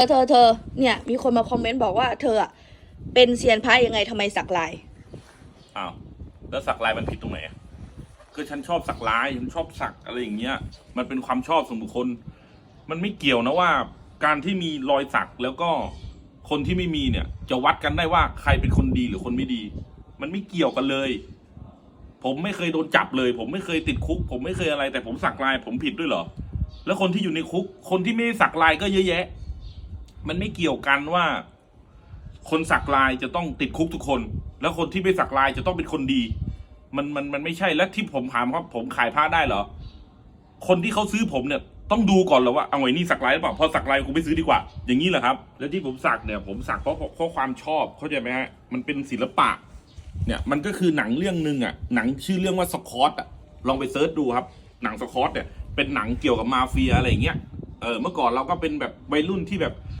อเธอเธอเนี่ย มีคนมาคอมเมนต์บอกว่าเธออะเป็นเซียนพระยังไงทำไมสักลาย อ้าวแล้วสักลายมันผิดตรงไหนอะคือฉันชอบสักลายฉันชอบสักอะไรอย่างเงี้ย มันเป็นความชอบส่วนบุคคล มันไม่เกี่ยวนะว่า การที่มีรอยสักแล้วก็คนที่ไม่มีเนี่ย จะวัดกันได้ว่าใครเป็นคนดีหรือคนไม่ดี มันไม่เกี่ยวกันเลย ผมไม่เคยโดนจับเลย ผมไม่เคยติดคุก ผมไม่เคยอะไร แต่ผมสักลาย ผมผิดด้วยเหรอ แล้วคนที่อยู่ในคุก คนที่ไม่ได้สักลายก็เยอะแยะ มันไม่เกี่ยวกันว่า คนสักลายจะต้องติดคุกทุกคน แล้วคนที่ไม่สักลายจะต้องเป็นคนดี มันมันมันไม่ใช่และที่ผมถามว่าผมขายผ้าได้เหรอ คนที่เขาซื้อผมเนี่ยต้องดูก่อนเหรอว่าเอาไว้นี่สักลายหรือเปล่าพอสักลายกูไม่ซื้อดีกว่า อย่างนี้เหรอครับ แล้วที่ผมสักเนี่ย ผมสักเพราะเพราะความชอบเข้าใจไหมฮะมันเป็นศิลปะ เนี่ยมันก็คือหนังเรื่องหนึ่งอะหนังชื่อเรื่องว่าสคอตอะลองไปเซิร์ชดูครับ หนังสคอตเนี่ยเป็นหนังเกี่ยวกับมาเฟียอะไรอย่างเงี้ยเออเมื่อก่อนเราก็เป็นแบบวัยรุ่นที่แบบ